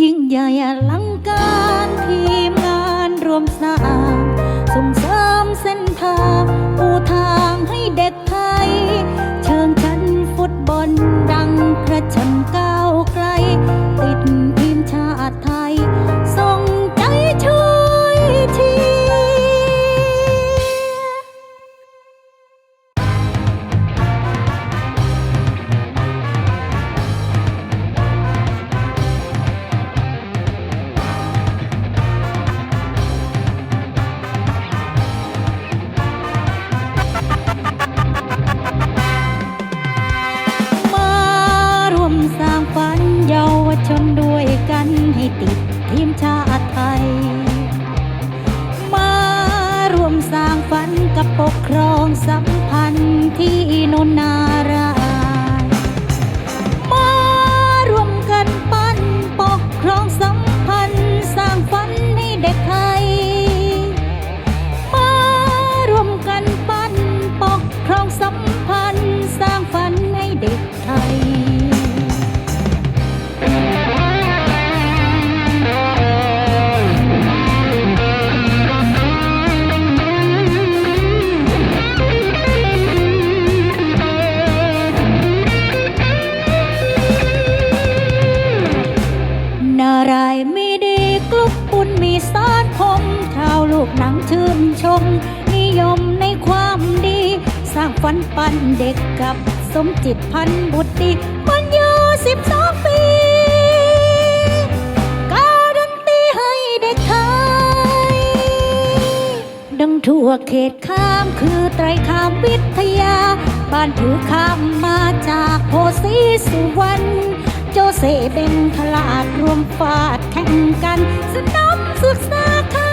ยิ่งใหญ่อลังการที สัมพันธ์ที่นนนารา นชมนิยมในความดี สร้างฝันปันเด็กกับ สมจิตพันบุตรดีมันอยู่สิบสองปีการันตีให้เด็กไทย ดังทั่วเขตข้ามคือไตรคามวิทยา บ้านถือข้ามมาจากโพสีสุวรรณโจเซเบนทลาดรวมฟาดแข่งกัน สนมศึกษาคา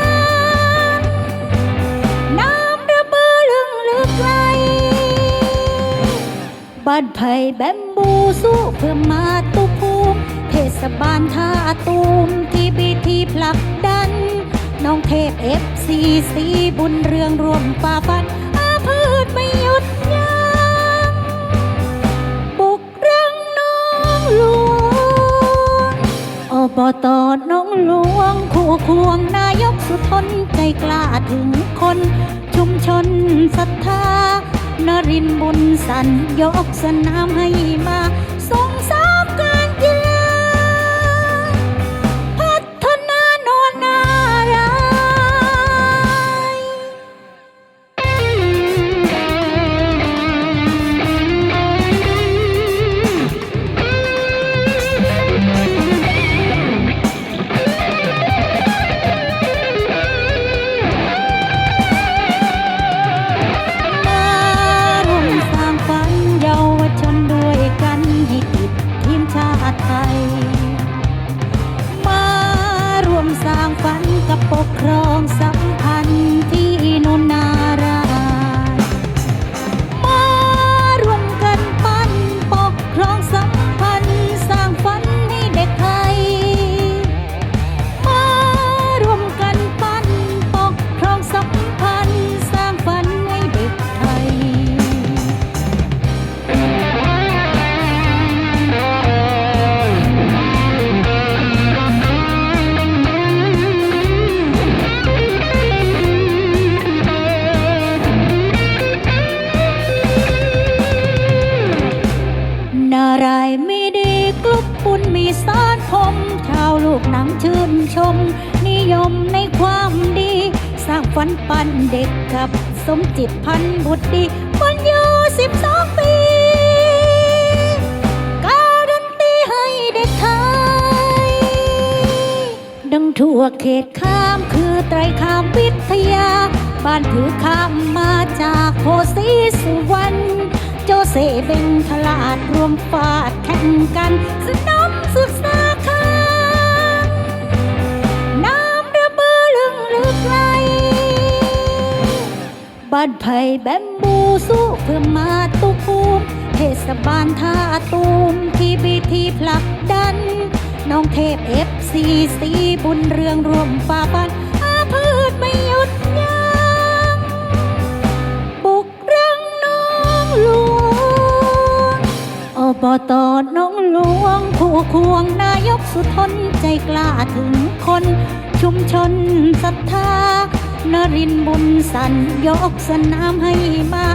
านไผ่แบมบูสู้เพื่อมาตุภูมิเทศบาลท่าตูมที่บีทีผลักดัน น้องเทพเอฟซีสีบุญเรืองรวมฝ่าฟันอาพืชไม่หยุดยัง้งบุกรังน้องหลวงอบตน้องหลวงคู่ควงนายกสุทนใจกล้าถึงคน ชุมชนศรัทธา นรินบุญสันยกสนามให้มา ม นิยมในความดี สร้างฝันปันเด็กกับ สมจิตพันบุตรดีมันอยู่สิบสองปีการันตีให้เด็กไทย ดังทั่วเขตข้ามคือไตรคามวิทยา บ้านถือข้ามมาจากโพสีสุวรรณโจเซเบนทลาดรวมฟาดแข่งกันสนมศึกษา บ้านไผ่แบมบูสู้เพื่อมาตุภูมิเทศบาลท่าตูมที่บีทีผลักดัน น้องเทพเอฟซีสีบุญเรืองรวมฝ่าฟันอาพืชไม่หยุดยั้งบุกรังน้องหลวงอบตน้องหลวงคู่ควงนายกสุทนใจใจกล้าถึงคน ชุมชนศรัทธา นรินบุญสันยกสนามให้มา